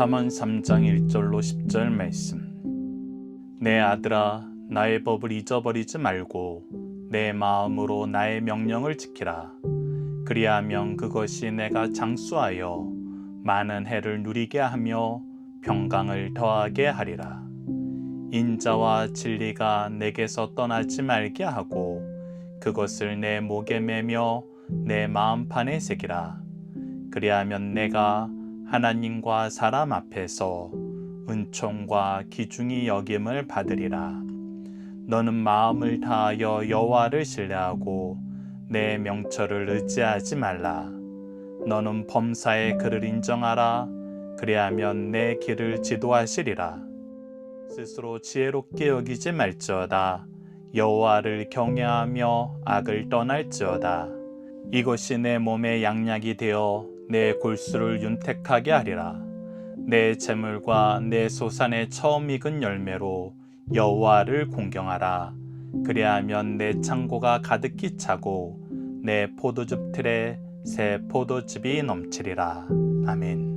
잠언 3장 1절로 10절 말씀. 내 아들아 나의 법을 잊어버리지 말고 내 마음으로 나의 명령을 지키라. 그리하면 그것이 내가 장수하여 많은 해를 누리게 하며 평강을 더하게 하리라. 인자와 진리가 내게서 떠나지 말게 하고 그것을 내 목에 매며 내 마음판에 새기라. 그리하면 내가 하나님과 사람 앞에서 은총과 기중이 여김을 받으리라. 너는 마음을 다하여 여호와를 신뢰하고 내 명철을 의지하지 말라. 너는 범사의 그를 인정하라. 그리하면 내 길을 지도하시리라. 스스로 지혜롭게 여기지 말지어다. 여호와를 경외하며 악을 떠날지어다. 이것이 내 몸의 양약이 되어 내 골수를 윤택하게 하리라. 내 재물과 내 소산의 처음 익은 열매로 여호와를 공경하라. 그리하면 내 창고가 가득히 차고 내 포도즙 틀에 새 포도즙이 넘치리라. 아멘.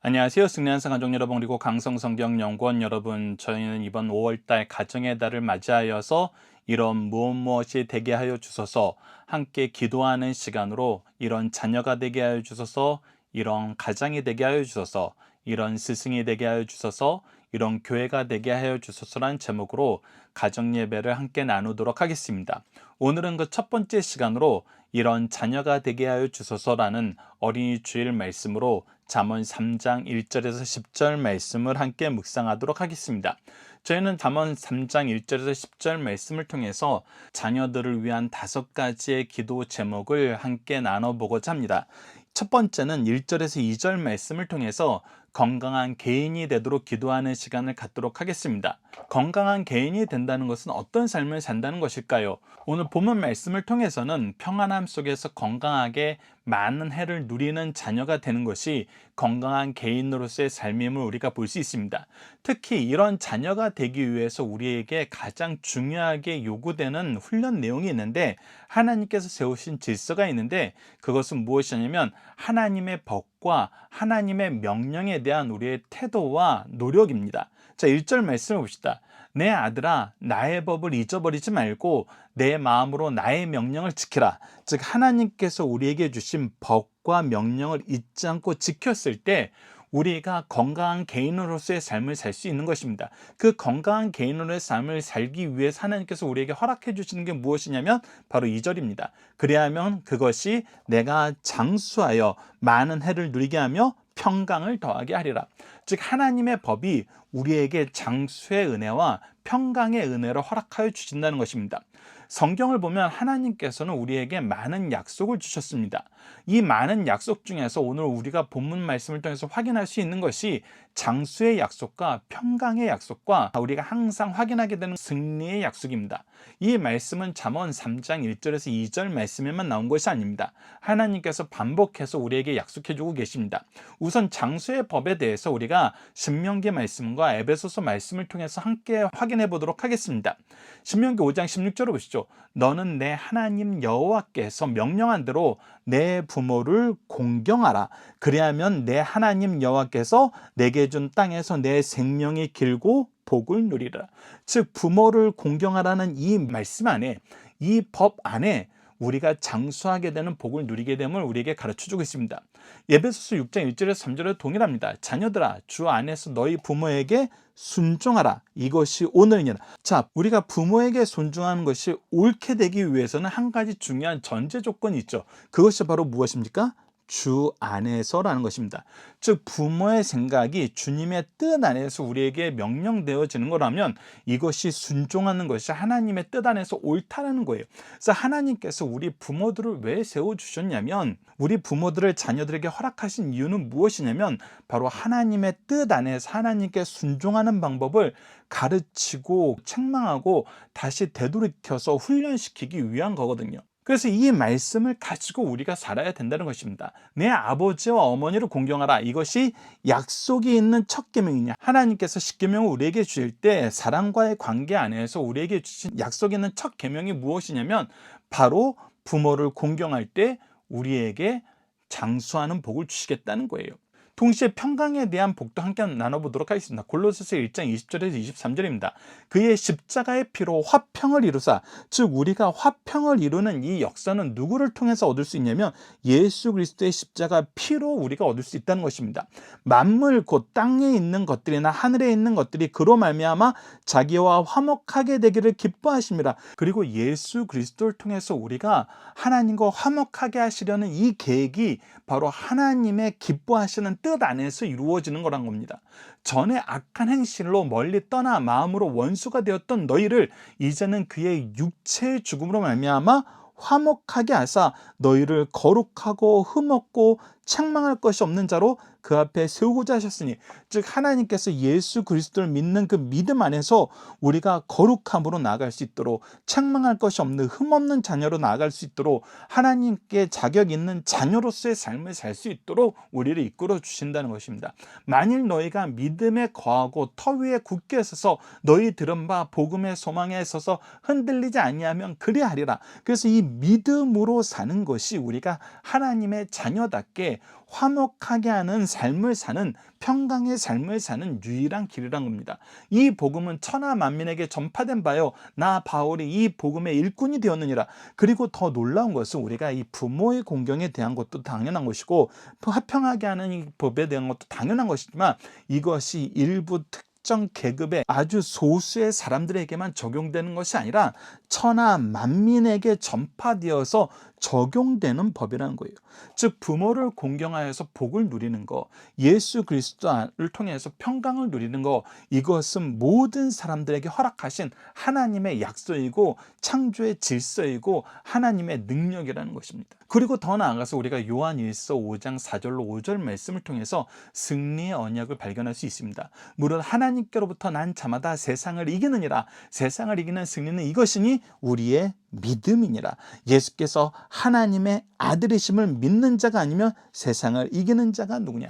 안녕하세요. 승리한상 가족 여러분 그리고 강성성경연구원 여러분 저희는 이번 5월달 가정의 달을 맞이하여서 이런 무엇 무엇이 되게 하여 주소서 함께 기도하는 시간으로 이런 자녀가 되게 하여 주소서 이런 가장이 되게 하여 주소서 이런 스승이 되게 하여 주소서 이런 교회가 되게 하여 주소서란 제목으로 가정 예배를 함께 나누도록 하겠습니다. 오늘은 그 첫 번째 시간으로 이런 자녀가 되게 하여 주소서라는 어린이 주일 말씀으로 잠언 3장 1절에서 10절 말씀을 함께 묵상하도록 하겠습니다. 저희는 잠언 3장 1절에서 10절 말씀을 통해서 자녀들을 위한 다섯 가지의 기도 제목을 함께 나눠보고자 합니다. 첫 번째는 1절에서 2절 말씀을 통해서 건강한 개인이 되도록 기도하는 시간을 갖도록 하겠습니다. 건강한 개인이 된다는 것은 어떤 삶을 산다는 것일까요? 오늘 본문 말씀을 통해서는 평안함 속에서 건강하게 많은 해를 누리는 자녀가 되는 것이 건강한 개인으로서의 삶임을 우리가 볼 수 있습니다. 특히 이런 자녀가 되기 위해서 우리에게 가장 중요하게 요구되는 훈련 내용이 있는데 하나님께서 세우신 질서가 있는데 그것은 무엇이냐면 하나님의 법과 하나님의 명령에 대한 우리의 태도와 노력입니다. 자, 1절 말씀을 봅시다. 내 아들아 나의 법을 잊어버리지 말고 내 마음으로 나의 명령을 지키라. 즉 하나님께서 우리에게 주신 법과 명령을 잊지 않고 지켰을 때 우리가 건강한 개인으로서의 삶을 살 수 있는 것입니다. 그 건강한 개인으로의 삶을 살기 위해서 하나님께서 우리에게 허락해 주시는 게 무엇이냐면 바로 이절입니다 그리하면 그것이 내가 장수하여 많은 해를 누리게 하며 평강을 더하게 하리라. 즉 하나님의 법이 우리에게 장수의 은혜와 평강의 은혜를 허락하여 주신다는 것입니다. 성경을 보면 하나님께서는 우리에게 많은 약속을 주셨습니다. 이 많은 약속 중에서 오늘 우리가 본문 말씀을 통해서 확인할 수 있는 것이 장수의 약속과 평강의 약속과 우리가 항상 확인하게 되는 승리의 약속입니다. 이 말씀은 잠언 3장 1절에서 2절 말씀에만 나온 것이 아닙니다. 하나님께서 반복해서 우리에게 약속해 주고 계십니다. 우선 장수의 법에 대해서 우리가 신명기 말씀과 에베소서 말씀을 통해서 함께 확인해 보도록 하겠습니다. 신명기 5장 16절을 보시죠. 너는 내 하나님 여호와께서 명령한 대로 내 부모를 공경하라. 그리하면 내 하나님 여호와께서 내게 준 땅에서 내 생명이 길고 복을 누리라. 즉 부모를 공경하라는 이 말씀 안에 이 법 안에 우리가 장수하게 되는 복을 누리게 됨을 우리에게 가르쳐 주고 있습니다. 예배소서 6장 1절에서 3절에 동일합니다. 자녀들아 주 안에서 너희 부모에게 순종하라. 이것이 오늘이니라. 자, 우리가 부모에게 순종하는 것이 옳게 되기 위해서는 한 가지 중요한 전제 조건이 있죠. 그것이 바로 무엇입니까? 주 안에서라는 것입니다. 즉 부모의 생각이 주님의 뜻 안에서 우리에게 명령되어지는 거라면 이것이 순종하는 것이 하나님의 뜻 안에서 옳다라는 거예요. 그래서 하나님께서 우리 부모들을 왜 세워 주셨냐면 우리 부모들을 자녀들에게 허락하신 이유는 무엇이냐면 바로 하나님의 뜻 안에서 하나님께 순종하는 방법을 가르치고 책망하고 다시 되돌이켜서 훈련시키기 위한 거거든요. 그래서 이 말씀을 가지고 우리가 살아야 된다는 것입니다. 내 아버지와 어머니를 공경하라. 이것이 약속이 있는 첫 계명이냐? 하나님께서 십계명을 우리에게 주실 때 사랑과의 관계 안에서 우리에게 주신 약속이 있는 첫 계명이 무엇이냐면 바로 부모를 공경할 때 우리에게 장수하는 복을 주시겠다는 거예요. 동시에 평강에 대한 복도 함께 나눠보도록 하겠습니다. 골로새서 1장 20절에서 23절입니다. 그의 십자가의 피로 화평을 이루사 즉 우리가 화평을 이루는 이 역사는 누구를 통해서 얻을 수 있냐면 예수 그리스도의 십자가 피로 우리가 얻을 수 있다는 것입니다. 만물 곧 땅에 있는 것들이나 하늘에 있는 것들이 그로 말미암아 자기와 화목하게 되기를 기뻐하십니다. 그리고 예수 그리스도를 통해서 우리가 하나님과 화목하게 하시려는 이 계획이 바로 하나님의 기뻐하시는 뜻 안에서 이루어지는 거란 겁니다. 전에 악한 행실로 멀리 떠나 마음으로 원수가 되었던 너희를 이제는 그의 육체의 죽음으로 말미암아 화목하게 하사 너희를 거룩하고 흠없고 책망할 것이 없는 자로 그 앞에 세우고자 하셨으니 즉 하나님께서 예수 그리스도를 믿는 그 믿음 안에서 우리가 거룩함으로 나아갈 수 있도록 책망할 것이 없는 흠없는 자녀로 나아갈 수 있도록 하나님께 자격 있는 자녀로서의 삶을 살 수 있도록 우리를 이끌어 주신다는 것입니다. 만일 너희가 믿음에 거하고 터 위에 굳게 서서 너희 들은 바 복음의 소망에 서서 흔들리지 아니하면 그리하리라. 그래서 이 믿음으로 사는 것이 우리가 하나님의 자녀답게 화목하게 하는 삶을 사는 평강의 삶을 사는 유일한 길이란 겁니다. 이 복음은 천하 만민에게 전파된 바요. 나 바울이 이 복음의 일꾼이 되었느니라. 그리고 더 놀라운 것은 우리가 이 부모의 공경에 대한 것도 당연한 것이고 화평하게 하는 이 법에 대한 것도 당연한 것이지만 이것이 일부 특 특정 계급의 아주 소수의 사람들에게만 적용되는 것이 아니라 천하 만민에게 전파되어서 적용되는 법이라는 거예요. 즉 부모를 공경하여서 복을 누리는 거, 예수 그리스도를 통해서 평강을 누리는 거 이것은 모든 사람들에게 허락하신 하나님의 약속이고 창조의 질서이고 하나님의 능력이라는 것입니다. 그리고 더 나아가서 우리가 요한 1서 5장 4절로 5절 말씀을 통해서 승리의 언약을 발견할 수 있습니다. 무릇 하나님께로부터 난 자마다 세상을 이기느니라 세상을 이기는 승리는 이것이니 우리의 믿음이니라. 예수께서 하나님의 아들이심을 믿는 자가 아니면 세상을 이기는 자가 누구냐?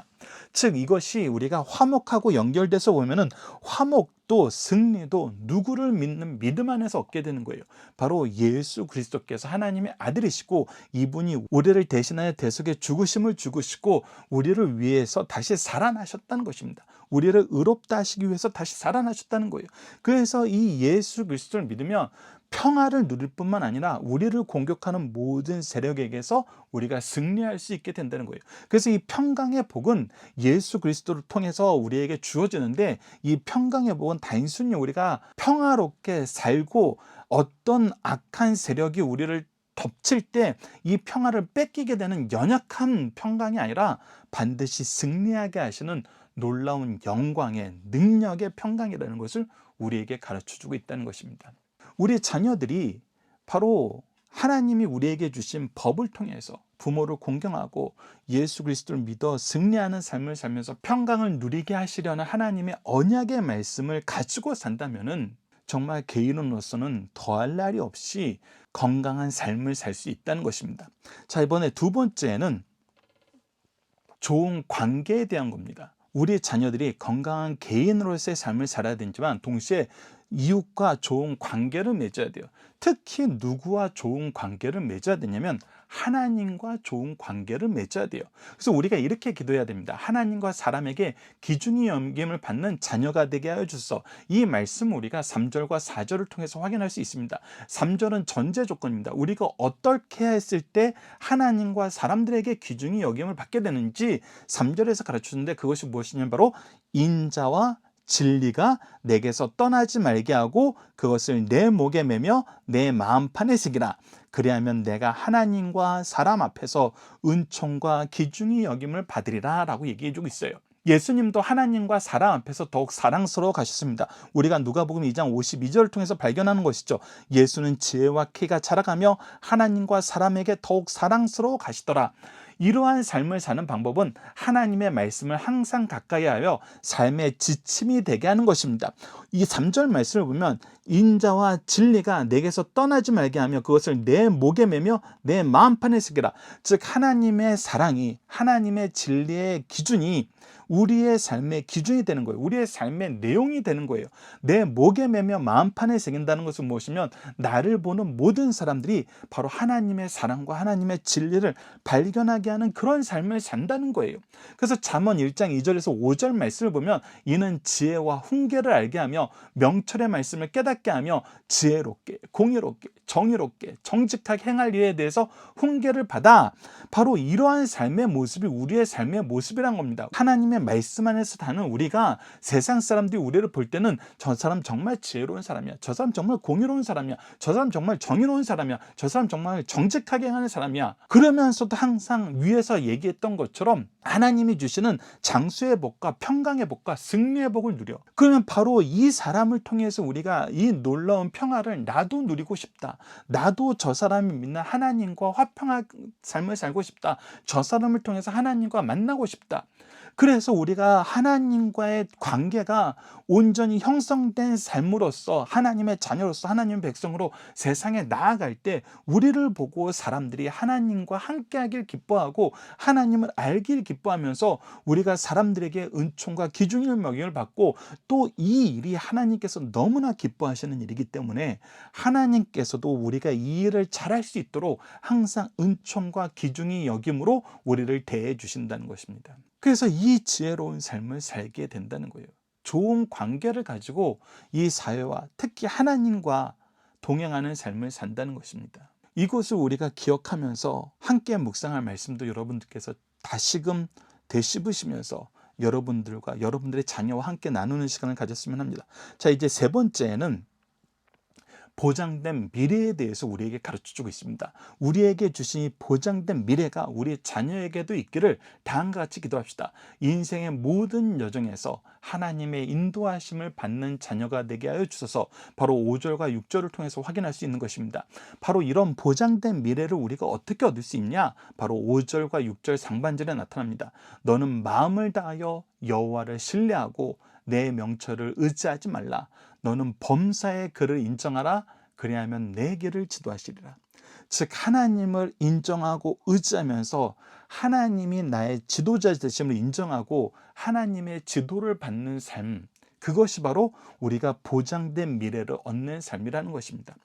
즉 이것이 우리가 화목하고 연결돼서 보면은 화목도 승리도 누구를 믿는 믿음 안에서 얻게 되는 거예요. 바로 예수 그리스도께서 하나님의 아들이시고 이분이 우리를 대신하여 대속에 죽으심을 죽으시고 우리를 위해서 다시 살아나셨다는 것입니다. 우리를 의롭다 하시기 위해서 다시 살아나셨다는 거예요. 그래서 이 예수 그리스도를 믿으면 평화를 누릴 뿐만 아니라 우리를 공격하는 모든 세력에게서 우리가 승리할 수 있게 된다는 거예요. 그래서 이 평강의 복은 예수 그리스도를 통해서 우리에게 주어지는데 이 평강의 복은 단순히 우리가 평화롭게 살고 어떤 악한 세력이 우리를 덮칠 때 이 평화를 뺏기게 되는 연약한 평강이 아니라 반드시 승리하게 하시는 놀라운 영광의 능력의 평강이라는 것을 우리에게 가르쳐 주고 있다는 것입니다. 우리 자녀들이 바로 하나님이 우리에게 주신 법을 통해서 부모를 공경하고 예수 그리스도를 믿어 승리하는 삶을 살면서 평강을 누리게 하시려는 하나님의 언약의 말씀을 가지고 산다면은 정말 개인으로서는 더할 날이 없이 건강한 삶을 살 수 있다는 것입니다. 자, 이번에 두 번째는 좋은 관계에 대한 겁니다. 우리 자녀들이 건강한 개인으로서의 삶을 살아야 되지만 동시에 이웃과 좋은 관계를 맺어야 돼요. 특히 누구와 좋은 관계를 맺어야 되냐면 하나님과 좋은 관계를 맺어야 돼요. 그래서 우리가 이렇게 기도해야 됩니다. 하나님과 사람에게 기준이 염김을 받는 자녀가 되게 하여 주소. 이 말씀 우리가 3절과 4절을 통해서 확인할 수 있습니다. 3절은 전제 조건입니다. 우리가 어떻게 했을 때 하나님과 사람들에게 기준이 여김을 받게 되는지 3절에서 가르쳐 주는데 그것이 무엇이냐면 바로 인자와 진리가 내게서 떠나지 말게 하고 그것을 내 목에 매며 내 마음판에 새기라. 그리하면 내가 하나님과 사람 앞에서 은총과 기중이 여김을 받으리라 라고 얘기해 주고 있어요. 예수님도 하나님과 사람 앞에서 더욱 사랑스러워 가셨습니다. 우리가 누가복음 2장 52절을 통해서 발견하는 것이죠. 예수는 지혜와 키가 자라가며 하나님과 사람에게 더욱 사랑스러워 가시더라. 이러한 삶을 사는 방법은 하나님의 말씀을 항상 가까이 하여 삶의 지침이 되게 하는 것입니다. 이 3절 말씀을 보면 인자와 진리가 내게서 떠나지 말게 하며 그것을 내 목에 매며 내 마음판에 새기라. 즉 하나님의 사랑이 하나님의 진리의 기준이 우리의 삶의 기준이 되는 거예요. 우리의 삶의 내용이 되는 거예요. 내 목에 매며 마음판에 새긴다는 것은 무엇이면 나를 보는 모든 사람들이 바로 하나님의 사랑과 하나님의 진리를 발견하게 하는 그런 삶을 산다는 거예요. 그래서 잠언 1장 2절에서 5절 말씀을 보면 이는 지혜와 훈계를 알게 하며 명철의 말씀을 깨닫게 하며 지혜롭게 공의롭게 정의롭게 정직하게 행할 일에 대해서 훈계를 받아 바로 이러한 삶의 모습이 우리의 삶의 모습이란 겁니다. 하나님의 말씀 안에서 사는 우리가 세상 사람들이 우리를 볼 때는 저 사람 정말 지혜로운 사람이야. 저 사람 정말 공의로운 사람이야. 저 사람 정말 정의로운 사람이야. 저 사람 정말 정직하게 하는 사람이야. 그러면서도 항상 위에서 얘기했던 것처럼 하나님이 주시는 장수의 복과 평강의 복과 승리의 복을 누려. 그러면 바로 이 사람을 통해서 우리가 이 놀라운 평화를 나도 누리고 싶다. 나도 저 사람이 믿는 하나님과 화평한 삶을 살고 싶다. 저 사람을 통해서 하나님과 만나고 싶다. 그래서 우리가 하나님과의 관계가 온전히 형성된 삶으로서 하나님의 자녀로서 하나님의 백성으로 세상에 나아갈 때 우리를 보고 사람들이 하나님과 함께하길 기뻐하고 하나님을 알길 기뻐하면서 우리가 사람들에게 은총과 기중일 먹임을 받고 또 이 일이 하나님께서 너무나 기뻐하시는 일이기 때문에 하나님께서도 우리가 이 일을 잘할 수 있도록 항상 은총과 기중이 여김으로 우리를 대해 주신다는 것입니다. 그래서 이 지혜로운 삶을 살게 된다는 거예요. 좋은 관계를 가지고 이 사회와 특히 하나님과 동행하는 삶을 산다는 것입니다. 이것을 우리가 기억하면서 함께 묵상할 말씀도 여러분들께서 다시금 되씹으시면서 여러분들과 여러분들의 자녀와 함께 나누는 시간을 가졌으면 합니다. 자, 이제 세 번째는 보장된 미래에 대해서 우리에게 가르쳐 주고 있습니다. 우리에게 주신 이 보장된 미래가 우리 자녀에게도 있기를 다음과 같이 기도합시다. 인생의 모든 여정에서 하나님의 인도하심을 받는 자녀가 되게 하여 주셔서 바로 5절과 6절을 통해서 확인할 수 있는 것입니다. 바로 이런 보장된 미래를 우리가 어떻게 얻을 수 있냐? 바로 5절과 6절 상반절에 나타납니다. 너는 마음을 다하여 여호와를 신뢰하고 내 명철을 의지하지 말라. 너는 범사의 그를 인정하라. 그리하면 내 길을 지도하시리라. 즉 하나님을 인정하고 의지하면서 하나님이 나의 지도자 되심을 인정하고 하나님의 지도를 받는 삶 그것이 바로 우리가 보장된 미래를 얻는 삶이라는 것입니다.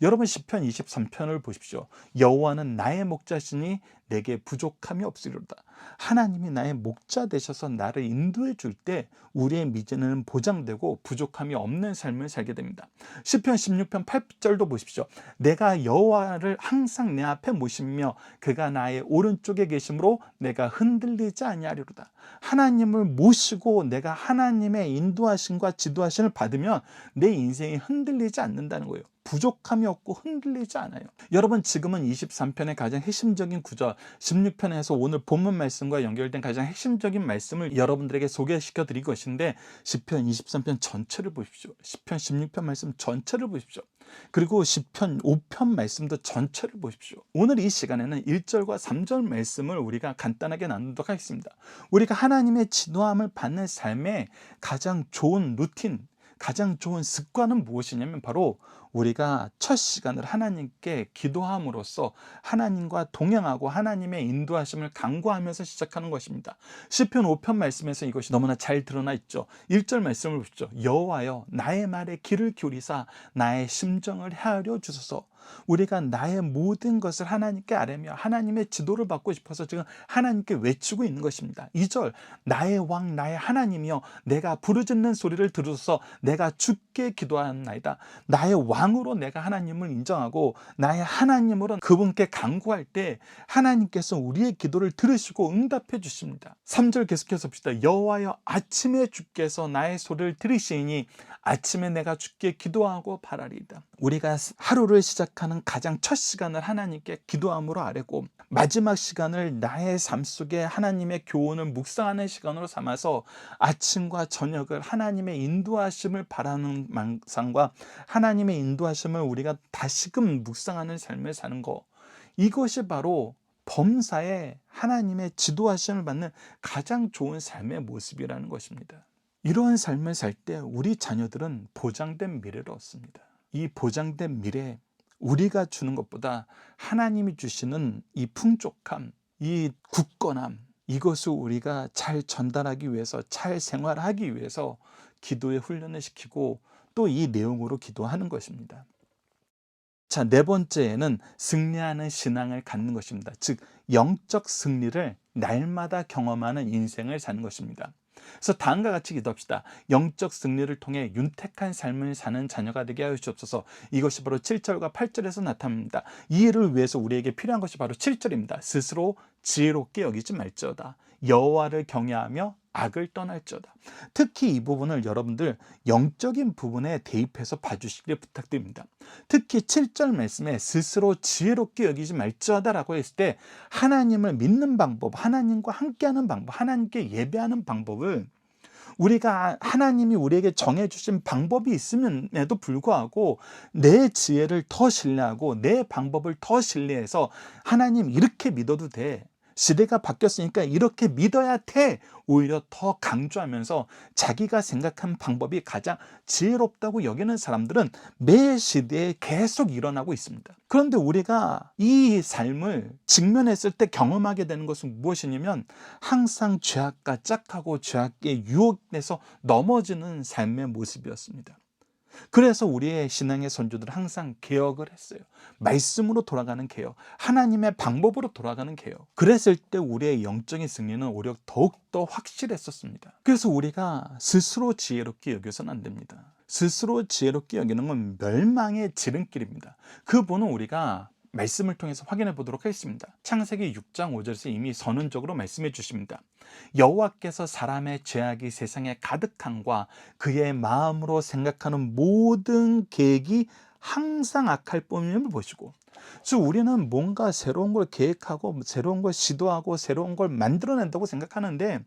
여러분 시편 23편을 보십시오. 여호와는 나의 목자시니 내게 부족함이 없으리로다. 하나님이 나의 목자 되셔서 나를 인도해 줄 때 우리의 미래는 보장되고 부족함이 없는 삶을 살게 됩니다. 시편 16편 8절도 보십시오. 내가 여호와를 항상 내 앞에 모시며 그가 나의 오른쪽에 계심으로 내가 흔들리지 아니하리로다. 하나님을 모시고 내가 하나님의 인도하심과 지도하심을 받으면 내 인생이 흔들리지 않는다는 거예요. 부족함이 없고 흔들리지 않아요. 여러분 지금은 23편의 가장 핵심적인 구절 16편에서 오늘 본문 말씀과 연결된 가장 핵심적인 말씀을 여러분들에게 소개시켜 드릴 것인데 10편 23편 전체를 보십시오. 10편 16편 말씀 전체를 보십시오. 그리고 10편 5편 말씀도 전체를 보십시오. 오늘 이 시간에는 1절과 3절 말씀을 우리가 간단하게 나누도록 하겠습니다. 우리가 하나님의 지도함을 받는 삶의 가장 좋은 루틴 가장 좋은 습관은 무엇이냐면 바로 우리가 첫 시간을 하나님께 기도함으로써 하나님과 동행하고 하나님의 인도하심을 간구하면서 시작하는 것입니다. 시편 5편 말씀에서 이것이 너무나 잘 드러나 있죠. 1절 말씀을 보십시오. 여호와여 나의 말에 귀를 기울이사 나의 심정을 헤아려 주소서. 우리가 나의 모든 것을 하나님께 아뢰며 하나님의 지도를 받고 싶어서 지금 하나님께 외치고 있는 것입니다. 2절 나의 왕 나의 하나님이여 내가 부르짖는 소리를 들으소서 내가 주께 기도하나이다. 나의 왕 으로 내가 하나님을 인정하고 나의 하나님으로 그분께 간구할 때 하나님께서 우리의 기도를 들으시고 응답해 주십니다. 3절 계속해서 봅시다. 여호와여 아침에 주께서 나의 소리를 들으시니 아침에 내가 주께 기도하고 바라리이다. 우리가 하루를 시작하는 가장 첫 시간을 하나님께 기도함으로 아뢰고 마지막 시간을 나의 삶 속에 하나님의 교훈을 묵상하는 시간으로 삼아서 아침과 저녁을 하나님의 인도하심을 바라는 망상과 하나님의 인도하심을 우리가 다시금 묵상하는 삶을 사는 것 이것이 바로 범사에 하나님의 지도하심을 받는 가장 좋은 삶의 모습이라는 것입니다. 이러한 삶을 살 때 우리 자녀들은 보장된 미래를 얻습니다. 이 보장된 미래, 우리가 주는 것보다 하나님이 주시는 이 풍족함, 이 굳건함, 이것을 우리가 잘 전달하기 위해서, 잘 생활하기 위해서 기도에 훈련을 시키고 또 이 내용으로 기도하는 것입니다. 자, 네 번째에는 승리하는 신앙을 갖는 것입니다. 즉, 영적 승리를 날마다 경험하는 인생을 사는 것입니다. 그래서 다음과 같이 기도합시다. 영적 승리를 통해 윤택한 삶을 사는 자녀가 되게 하여 주옵소서. 이것이 바로 7절과 8절에서 나타납니다. 이 일을 위해서 우리에게 필요한 것이 바로 7절입니다. 스스로 지혜롭게 여기지 말지어다. 여호와를 경외하며 악을 떠날지어다. 특히 이 부분을 여러분들 영적인 부분에 대입해서 봐주시길 부탁드립니다. 특히 7절 말씀에 스스로 지혜롭게 여기지 말지어다라고 했을 때 하나님을 믿는 방법, 하나님과 함께하는 방법, 하나님께 예배하는 방법을 우리가 하나님이 우리에게 정해주신 방법이 있음에도 불구하고 내 지혜를 더 신뢰하고 내 방법을 더 신뢰해서 하나님 이렇게 믿어도 돼. 시대가 바뀌었으니까 이렇게 믿어야 돼. 오히려 더 강조하면서 자기가 생각한 방법이 가장 지혜롭다고 여기는 사람들은 매 시대에 계속 일어나고 있습니다. 그런데 우리가 이 삶을 직면했을 때 경험하게 되는 것은 무엇이냐면 항상 죄악과 짝하고 죄악의 유혹에서 넘어지는 삶의 모습이었습니다. 그래서 우리의 신앙의 선조들은 항상 개혁을 했어요. 말씀으로 돌아가는 개혁, 하나님의 방법으로 돌아가는 개혁. 그랬을 때 우리의 영적인 승리는 오히려 더욱더 확실했었습니다. 그래서 우리가 스스로 지혜롭게 여겨서는 안 됩니다. 스스로 지혜롭게 여기는 건 멸망의 지름길입니다. 그 본은 우리가 말씀을 통해서 확인해 보도록 하겠습니다. 창세기 6장 5절에서 이미 선언적으로 말씀해 주십니다. 여호와께서 사람의 죄악이 세상에 가득함과 그의 마음으로 생각하는 모든 계획이 항상 악할 뿐임을 보시고 즉 우리는 뭔가 새로운 걸 계획하고 새로운 걸 시도하고 새로운 걸 만들어낸다고 생각하는데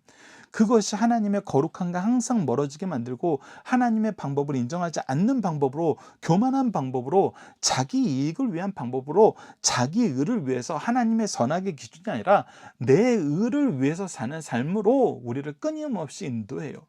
그것이 하나님의 거룩함과 항상 멀어지게 만들고 하나님의 방법을 인정하지 않는 방법으로 교만한 방법으로 자기 이익을 위한 방법으로 자기 의를 위해서 하나님의 선악의 기준이 아니라 내 의를 위해서 사는 삶으로 우리를 끊임없이 인도해요.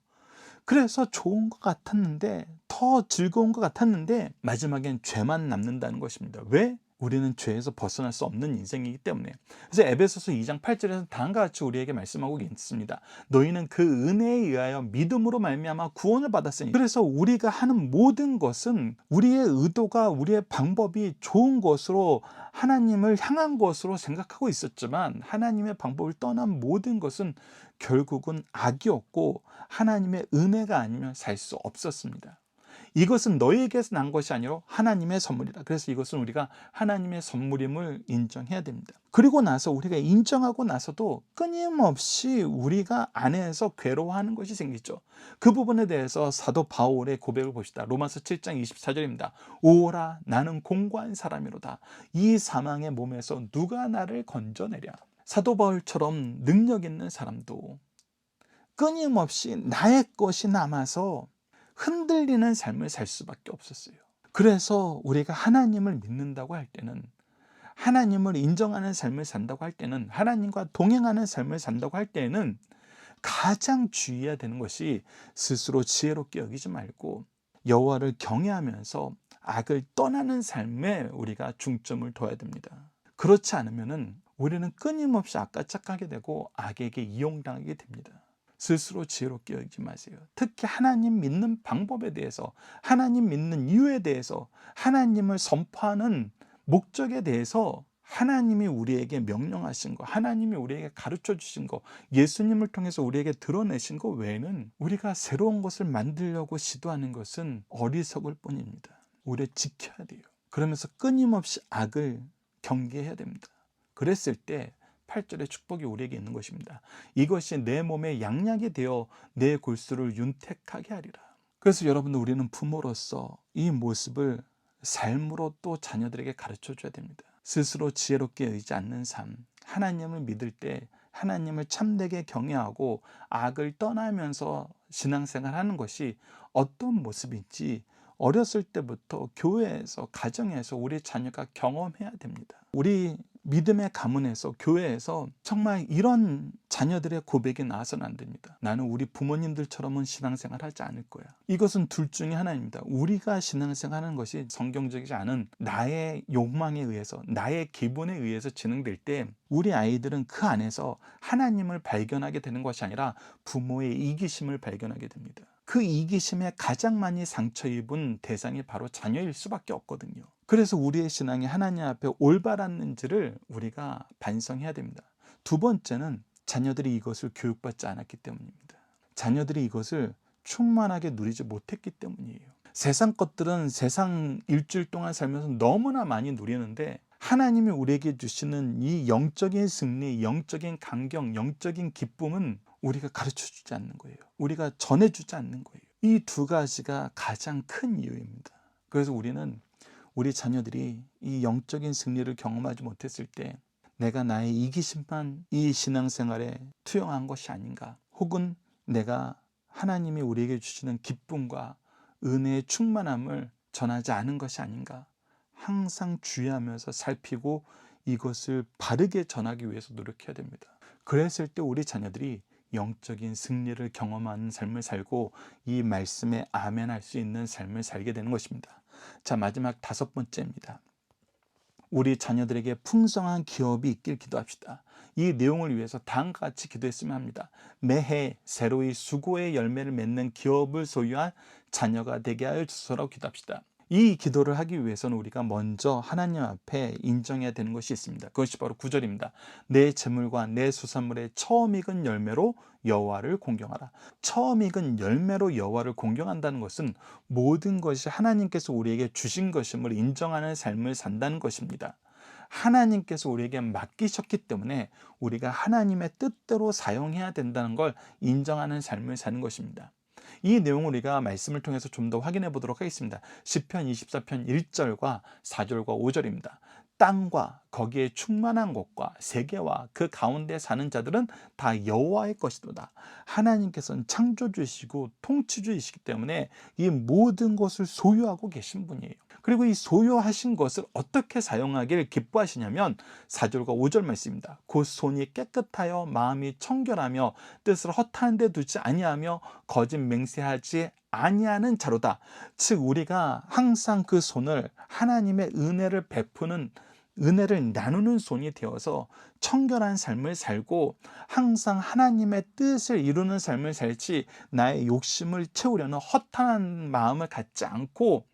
그래서 좋은 것 같았는데 더 즐거운 것 같았는데 마지막엔 죄만 남는다는 것입니다. 왜? 우리는 죄에서 벗어날 수 없는 인생이기 때문에 그래서 에베소서 2장 8절에서 다음과 같이 우리에게 말씀하고 있습니다. 너희는 그 은혜에 의하여 믿음으로 말미암아 구원을 받았으니 그래서 우리가 하는 모든 것은 우리의 의도가 우리의 방법이 좋은 것으로 하나님을 향한 것으로 생각하고 있었지만 하나님의 방법을 떠난 모든 것은 결국은 악이었고 하나님의 은혜가 아니면 살 수 없었습니다. 이것은 너희에게서 난 것이 아니라 하나님의 선물이다. 그래서 이것은 우리가 하나님의 선물임을 인정해야 됩니다. 그리고 나서 우리가 인정하고 나서도 끊임없이 우리가 안에서 괴로워하는 것이 생기죠. 그 부분에 대해서 사도 바울의 고백을 봅시다. 로마서 7장 24절입니다. 오라 나는 공고한 사람이로다. 이 사망의 몸에서 누가 나를 건져내랴. 사도 바울처럼 능력 있는 사람도 끊임없이 나의 것이 남아서 흔들리는 삶을 살 수밖에 없었어요. 그래서 우리가 하나님을 믿는다고 할 때는 하나님을 인정하는 삶을 산다고 할 때는 하나님과 동행하는 삶을 산다고 할 때는 가장 주의해야 되는 것이 스스로 지혜롭게 여기지 말고 여호와를 경외하면서 악을 떠나는 삶에 우리가 중점을 둬야 됩니다. 그렇지 않으면은 우리는 끊임없이 악과 착하게 되고 악에게 이용당하게 됩니다. 스스로 지혜롭게 여기지 마세요. 특히 하나님 믿는 방법에 대해서, 하나님 믿는 이유에 대해서, 하나님을 선포하는 목적에 대해서 하나님이 우리에게 명령하신 거, 하나님이 우리에게 가르쳐 주신 거, 예수님을 통해서 우리에게 드러내신 거 외에는 우리가 새로운 것을 만들려고 시도하는 것은 어리석을 뿐입니다. 우리 지켜야 돼요. 그러면서 끊임없이 악을 경계해야 됩니다. 그랬을 때 8절의 축복이 우리에게 있는 것입니다. 이것이 내 몸의 양약이 되어 내 골수를 윤택하게 하리라. 그래서 여러분들 우리는 부모로서 이 모습을 삶으로 또 자녀들에게 가르쳐 줘야 됩니다. 스스로 지혜롭게 여기지 않는 삶, 하나님을 믿을 때 하나님을 참되게 경외하고 악을 떠나면서 신앙생활 하는 것이 어떤 모습인지 어렸을 때부터 교회에서 가정에서 우리 자녀가 경험해야 됩니다. 우리 믿음의 가문에서 교회에서 정말 이런 자녀들의 고백이 나와서는 안 됩니다. 나는 우리 부모님들처럼은 신앙생활 하지 않을 거야. 이것은 둘 중에 하나입니다. 우리가 신앙생활 하는 것이 성경적이지 않은 나의 욕망에 의해서 나의 기분에 의해서 진행될 때 우리 아이들은 그 안에서 하나님을 발견하게 되는 것이 아니라 부모의 이기심을 발견하게 됩니다. 그 이기심에 가장 많이 상처 입은 대상이 바로 자녀일 수밖에 없거든요. 그래서 우리의 신앙이 하나님 앞에 올바랐는지를 우리가 반성해야 됩니다. 두 번째는 자녀들이 이것을 교육받지 않았기 때문입니다. 자녀들이 이것을 충만하게 누리지 못했기 때문이에요. 세상 것들은 세상 일주일 동안 살면서 너무나 많이 누리는데 하나님이 우리에게 주시는 이 영적인 승리, 영적인 감경, 영적인 기쁨은 우리가 가르쳐 주지 않는 거예요. 우리가 전해 주지 않는 거예요. 이 두 가지가 가장 큰 이유입니다. 그래서 우리는 우리 자녀들이 이 영적인 승리를 경험하지 못했을 때 내가 나의 이기심만 이 신앙생활에 투영한 것이 아닌가 혹은 내가 하나님이 우리에게 주시는 기쁨과 은혜의 충만함을 전하지 않은 것이 아닌가 항상 주의하면서 살피고 이것을 바르게 전하기 위해서 노력해야 됩니다. 그랬을 때 우리 자녀들이 영적인 승리를 경험하는 삶을 살고 이 말씀에 아멘할 수 있는 삶을 살게 되는 것입니다. 자, 마지막 다섯 번째입니다. 우리 자녀들에게 풍성한 기업이 있길 기도합시다. 이 내용을 위해서 다음과 같이 기도했으면 합니다. 매해 새로이 수고의 열매를 맺는 기업을 소유한 자녀가 되게 하여 주소라고 기도합시다. 이 기도를 하기 위해서는 우리가 먼저 하나님 앞에 인정해야 되는 것이 있습니다. 그것이 바로 구절입니다. 내 재물과 내 수산물의 처음 익은 열매로 여호와를 공경하라. 처음 익은 열매로 여호와를 공경한다는 것은 모든 것이 하나님께서 우리에게 주신 것임을 인정하는 삶을 산다는 것입니다. 하나님께서 우리에게 맡기셨기 때문에 우리가 하나님의 뜻대로 사용해야 된다는 걸 인정하는 삶을 사는 것입니다. 이 내용을 우리가 말씀을 통해서 좀 더 확인해 보도록 하겠습니다. 10편 24편 1절과 4절과 5절입니다. 땅과 거기에 충만한 곳과 세계와 그 가운데 사는 자들은 다 여호와의 것이도다. 하나님께서는 창조주이시고 통치주이시기 때문에 이 모든 것을 소유하고 계신 분이에요. 그리고 이 소유하신 것을 어떻게 사용하기를 기뻐하시냐면 4절과 5절 말씀입니다. 곧 손이 깨끗하여 마음이 청결하며 뜻을 허탄 데 두지 아니하며 거짓 맹세하지 아니하는 자로다. 즉 우리가 항상 그 손을 하나님의 은혜를 베푸는 은혜를 나누는 손이 되어서 청결한 삶을 살고 항상 하나님의 뜻을 이루는 삶을 살지 나의 욕심을 채우려는 허탄한 마음을 갖지 않고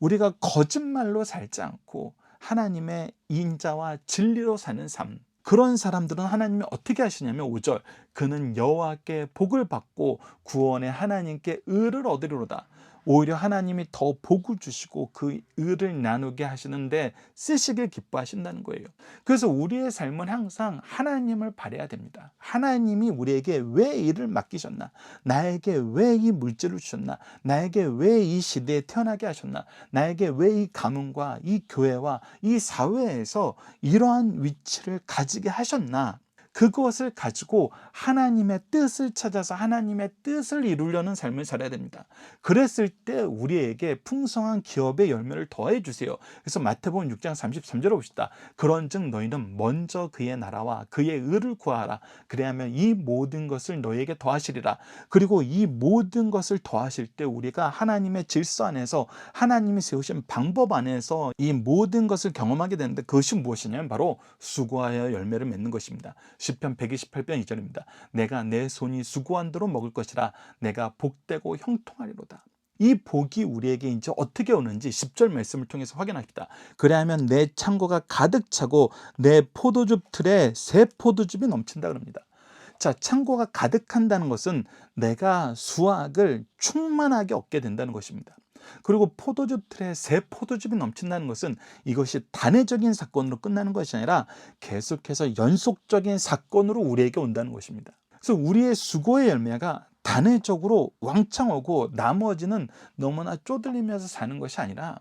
우리가 거짓말로 살지 않고 하나님의 인자와 진리로 사는 삶. 그런 사람들은 하나님이 어떻게 하시냐면 5절 그는 여호와께 복을 받고 구원의 하나님께 의를 얻으리로다. 오히려 하나님이 더 복을 주시고 그 의를 나누게 하시는데 쓰시길 기뻐하신다는 거예요. 그래서 우리의 삶은 항상 하나님을 바래야 됩니다. 하나님이 우리에게 왜 일을 맡기셨나? 나에게 왜 이 물질을 주셨나? 나에게 왜 이 시대에 태어나게 하셨나? 나에게 왜 이 가문과 이 교회와 이 사회에서 이러한 위치를 가지게 하셨나? 그것을 가지고 하나님의 뜻을 찾아서 하나님의 뜻을 이루려는 삶을 살아야 됩니다. 그랬을 때 우리에게 풍성한 기업의 열매를 더해 주세요. 그래서 마태복음 6장 33절을 봅시다. 그런즉 너희는 먼저 그의 나라와 그의 의를 구하라. 그래야면 이 모든 것을 너희에게 더하시리라. 그리고 이 모든 것을 더하실 때 우리가 하나님의 질서 안에서 하나님이 세우신 방법 안에서 이 모든 것을 경험하게 되는데 그것이 무엇이냐면 바로 수고하여 열매를 맺는 것입니다. 시편 128편 2절입니다. 내가 내 손이 수고한 대로 먹을 것이라 내가 복되고 형통하리로다. 이 복이 우리에게 이제 어떻게 오는지 10절 말씀을 통해서 확인합니다. 그래야면 내 창고가 가득 차고 내 포도즙 틀에 새 포도즙이 넘친다 그럽니다. 자, 창고가 가득한다는 것은 내가 수확을 충만하게 얻게 된다는 것입니다. 그리고 포도즙 틀에 새 포도즙이 넘친다는 것은 이것이 단회적인 사건으로 끝나는 것이 아니라 계속해서 연속적인 사건으로 우리에게 온다는 것입니다. 그래서 우리의 수고의 열매가 단회적으로 왕창 오고 나머지는 너무나 쪼들리면서 사는 것이 아니라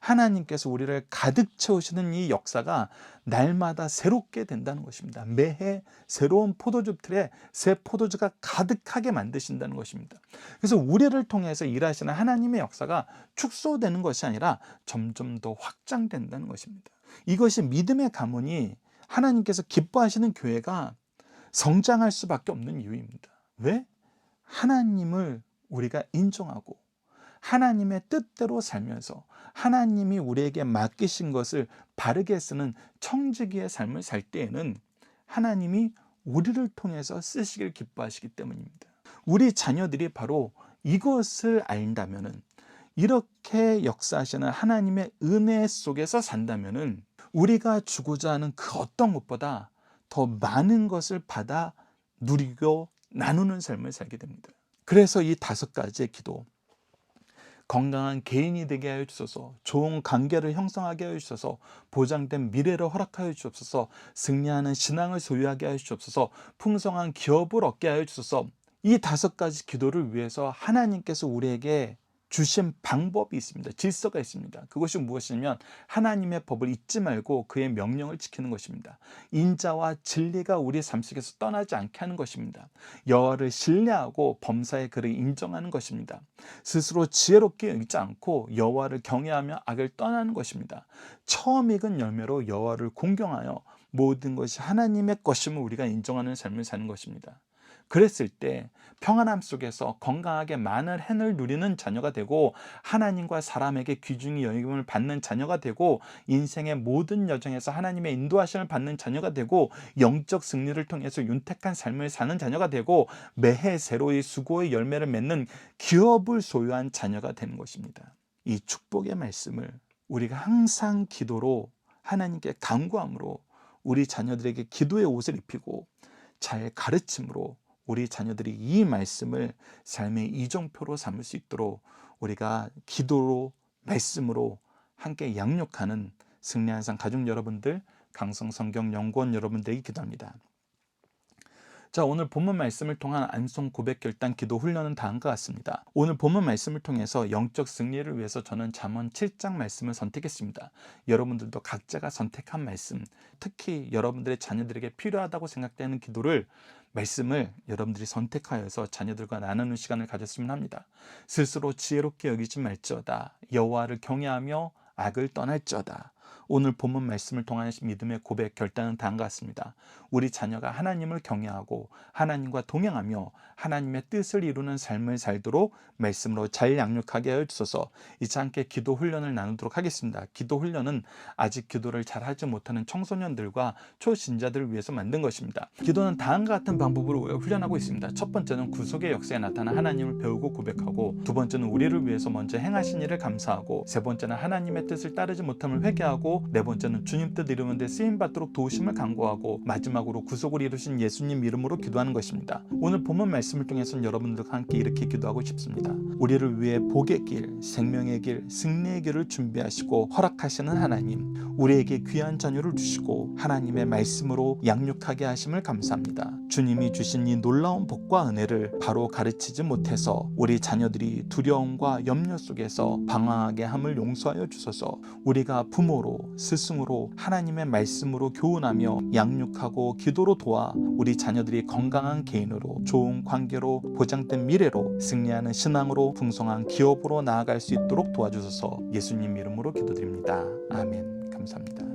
하나님께서 우리를 가득 채우시는 이 역사가 날마다 새롭게 된다는 것입니다. 매해 새로운 포도즙 틀에 새 포도주가 가득하게 만드신다는 것입니다. 그래서 우리를 통해서 일하시는 하나님의 역사가 축소되는 것이 아니라 점점 더 확장된다는 것입니다. 이것이 믿음의 가문이 하나님께서 기뻐하시는 교회가 성장할 수밖에 없는 이유입니다. 왜? 하나님을 우리가 인정하고 하나님의 뜻대로 살면서 하나님이 우리에게 맡기신 것을 바르게 쓰는 청지기의 삶을 살 때에는 하나님이 우리를 통해서 쓰시길 기뻐하시기 때문입니다. 우리 자녀들이 바로 이것을 안다면은 이렇게 역사하시는 하나님의 은혜 속에서 산다면은 우리가 주고자 하는 그 어떤 것보다 더 많은 것을 받아 누리고 나누는 삶을 살게 됩니다. 그래서 이 다섯 가지의 기도 건강한 개인이 되게 하여 주소서, 좋은 관계를 형성하게 하여 주소서, 보장된 미래를 허락하여 주옵소서, 승리하는 신앙을 소유하게 하여 주옵소서, 풍성한 기업을 얻게 하여 주소서. 이 다섯 가지 기도를 위해서 하나님께서 우리에게 주신 방법이 있습니다. 질서가 있습니다. 그것이 무엇이냐면 하나님의 법을 잊지 말고 그의 명령을 지키는 것입니다. 인자와 진리가 우리 삶 속에서 떠나지 않게 하는 것입니다. 여호와를 신뢰하고 범사의 그를 인정하는 것입니다. 스스로 지혜롭게 여기지 않고 여호와를 경외하며 악을 떠나는 것입니다. 처음 익은 열매로 여호와를 공경하여 모든 것이 하나님의 것임을 우리가 인정하는 삶을 사는 것입니다. 그랬을 때 평안함 속에서 건강하게 많은 해을 누리는 자녀가 되고 하나님과 사람에게 귀중히 여김을 받는 자녀가 되고 인생의 모든 여정에서 하나님의 인도하심을 받는 자녀가 되고 영적 승리를 통해서 윤택한 삶을 사는 자녀가 되고 매해 새로이 수고의 열매를 맺는 기업을 소유한 자녀가 되는 것입니다. 이 축복의 말씀을 우리가 항상 기도로 하나님께 간구함으로 우리 자녀들에게 기도의 옷을 입히고 잘 가르침으로 우리 자녀들이 이 말씀을 삶의 이정표로 삼을 수 있도록 우리가 기도로 말씀으로 함께 양육하는 승리한 상 가족 여러분들, 강성 성경 연구원 여러분들에게 기도합니다. 자, 오늘 본문 말씀을 통한 안송 고백 결단 기도 훈련은 다음과 같습니다. 오늘 본문 말씀을 통해서 영적 승리를 위해서 저는 잠언 7장 말씀을 선택했습니다. 여러분들도 각자가 선택한 말씀, 특히 여러분들의 자녀들에게 필요하다고 생각되는 기도를 말씀을 여러분들이 선택하여서 자녀들과 나누는 시간을 가졌으면 합니다. 스스로 지혜롭게 여기지 말지어다. 여호와를 경외하며 악을 떠날지어다. 오늘 본문 말씀을 통한 믿음의 고백 결단은 다음과 같습니다. 우리 자녀가 하나님을 경외하고 하나님과 동행하며 하나님의 뜻을 이루는 삶을 살도록 말씀으로 잘 양육하게 하여 주소서. 이제 함께 기도 훈련을 나누도록 하겠습니다. 기도 훈련은 아직 기도를 잘 하지 못하는 청소년들과 초신자들을 위해서 만든 것입니다. 기도는 다음과 같은 방법으로 훈련하고 있습니다. 첫 번째는 구속의 역사에 나타난 하나님을 배우고 고백하고 두 번째는 우리를 위해서 먼저 행하신 일을 감사하고 세 번째는 하나님의 뜻을 따르지 못함을 회개하고 네 번째는 주님 뜻 이루는 데 쓰임 받도록 도우심을 간구하고 마지막으로 구속을 이루신 예수님 이름으로 기도하는 것입니다. 오늘 본문 말씀 을 통해서는 여러분들과 함께 이렇게 기도하고 싶습니다. 우리를 위해 복의 길, 생명의 길, 승리의 길을 준비하시고 허락하시는 하나님, 우리에게 귀한 자녀를 주시고 하나님의 말씀으로 양육하게 하심을 감사합니다. 주님이 주신 이 놀라운 복과 은혜를 바로 가르치지 못해서 우리 자녀들이 두려움과 염려 속에서 방황하게 함을 용서하여 주소서. 우리가 부모로 스승으로 하나님의 말씀으로 교훈하며 양육하고 기도로 도와 우리 자녀들이 건강한 개인으로 좋은 관계로 보장된 미래로 승리하는 신앙으로 풍성한 기업으로 나아갈 수 있도록 도와주소서 예수님 이름으로 기도드립니다. 아멘. 감사합니다.